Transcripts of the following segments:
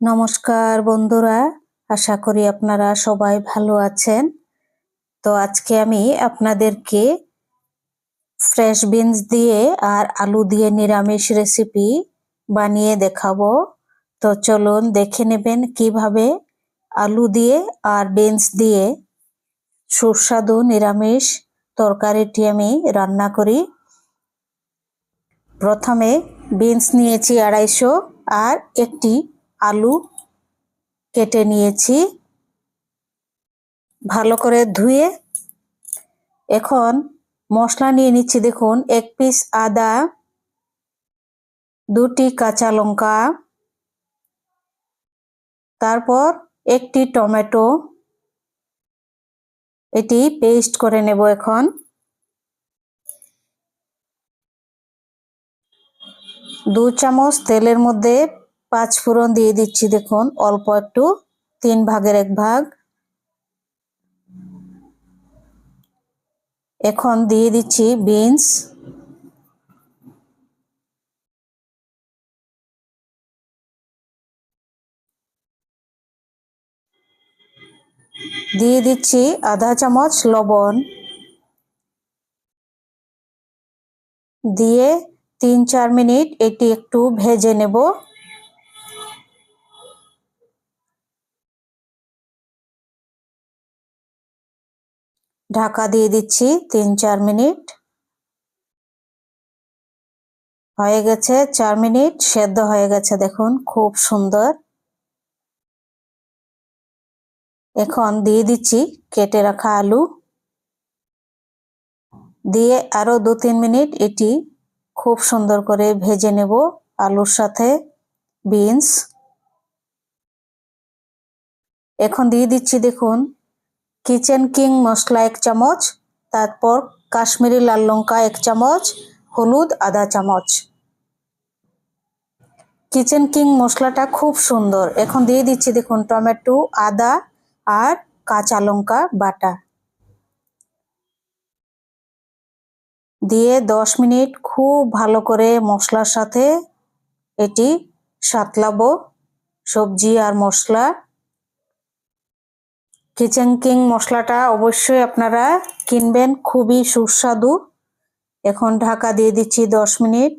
নমস্কার বন্ধুরা, আশা করি আপনারা সবাই ভালো আছেন। তো আজকে আমি আপনাদেরকে ফ্রেশ বিনস দিয়ে আর আলু দিয়ে নিরামিষ রেসিপি বানিয়ে দেখাবো। তো চলুন দেখে নেবেন কীভাবে আলু দিয়ে আর বিনস দিয়ে সুস্বাদু নিরামিষ তরকারিটি আমি রান্না করি। প্রথমে বিনস নিয়েছি আড়াইশো আর একটি আলু কেটে নিয়েছি। ভালো করে ধুয়ে এখন মশলা নিয়ে নিচ্ছি। দেখুন, এক পিস আদা, দুটি কাঁচা লঙ্কা, তারপর একটি টমেটো। এটি পেস্ট করে নেব এখন। দু চামচ তেলের মধ্যে পাঁচ ফোড়ন দিয়ে দিচ্ছি দেখুন, অল্প একটু, তিন ভাগের এক ভাগ। এখন দিয়ে দিচ্ছি বিনস। দিয়ে দিচ্ছি আধা চামচ লবণ। দিয়ে তিন চার মিনিট এটি একটু ভেজে নেব। ঢাকা দিয়ে দিচ্ছি তিন, চার মিনিট। হয়ে গেছে চার মিনিট, সেদ্ধ হয়ে গেছে দেখুন, খুব সুন্দর। এখন দিয়ে দিচ্ছি কেটে রাখা আলু। দিয়ে আরও দু, তিন মিনিট এটি খুব সুন্দর করে ভেজে নেব আলুর সাথে বিনস। এখন দিয়ে দিচ্ছি দেখুন কিচেন কিং মশলা এক চামচ, তারপর কাশ্মীরি লাল লঙ্কা এক চামচ, হলুদ আধা চামচ। কিচেন কিং মশলাটা খুব সুন্দর। এখন দিয়ে দিচ্ছি দেখুন টমেটো, আদা আর কাঁচা লঙ্কা বাটা। দিয়ে দশ মিনিট খুব ভালো করে মশলার সাথে এটি সাতলাবো। সবজি আর মশলা কিচেন কিং মশলাটা অবশ্যই আপনারা কিনবেন, খুবই সুস্বাদু। এখন ঢাকা দিয়ে দিচ্ছি দশ মিনিট।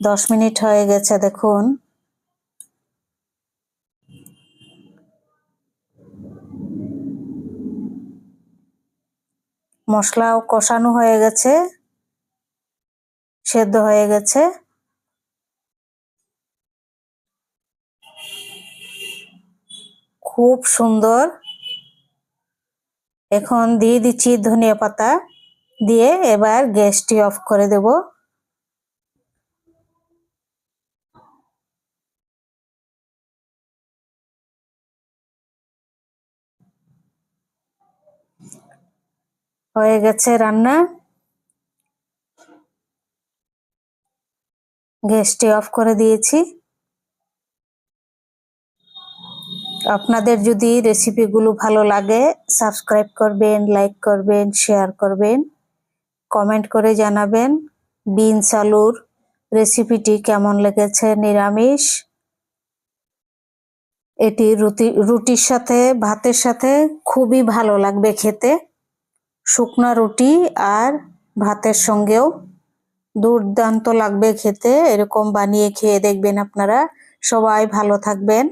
দশ মিনিট হয়ে গেছে, দেখুন। মশলাও কষানো হয়ে গেছে, সেদ্ধ হয়ে গেছে। খুব সুন্দর। এখন দিয়ে দিচ্ছি ধনিয়া পাতা দিয়ে এবার গ্যাসটি অফ করে দেব। হয়ে গেছে রান্না। গ্যাসটি অফ করে দিয়েছি। আপনাদের যদি রেসিপিগুলো ভালো লাগে সাবস্ক্রাইব করবেন লাইক করবেন শেয়ার করবেন কমেন্ট করে জানাবেন বিনস আলুর রেসিপিটি কেমন লেগেছে নিরামিষ। এটি রুটি, রুটির সাথে, ভাতের সাথে খুবই ভালো লাগবে খেতে। শুকনা রুটি আর ভাতের সঙ্গেও দুর্দান্ত লাগবে খেতে। এরকম বানিয়ে খেয়ে দেখবেন আপনারা। সবাই ভালো থাকবেন।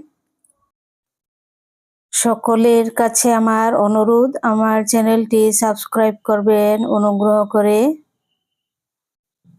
সকলের কাছে আমার অনুরোধ। আমার চ্যানেলটি সাবস্ক্রাইব করবেন। অনুগ্রহ করে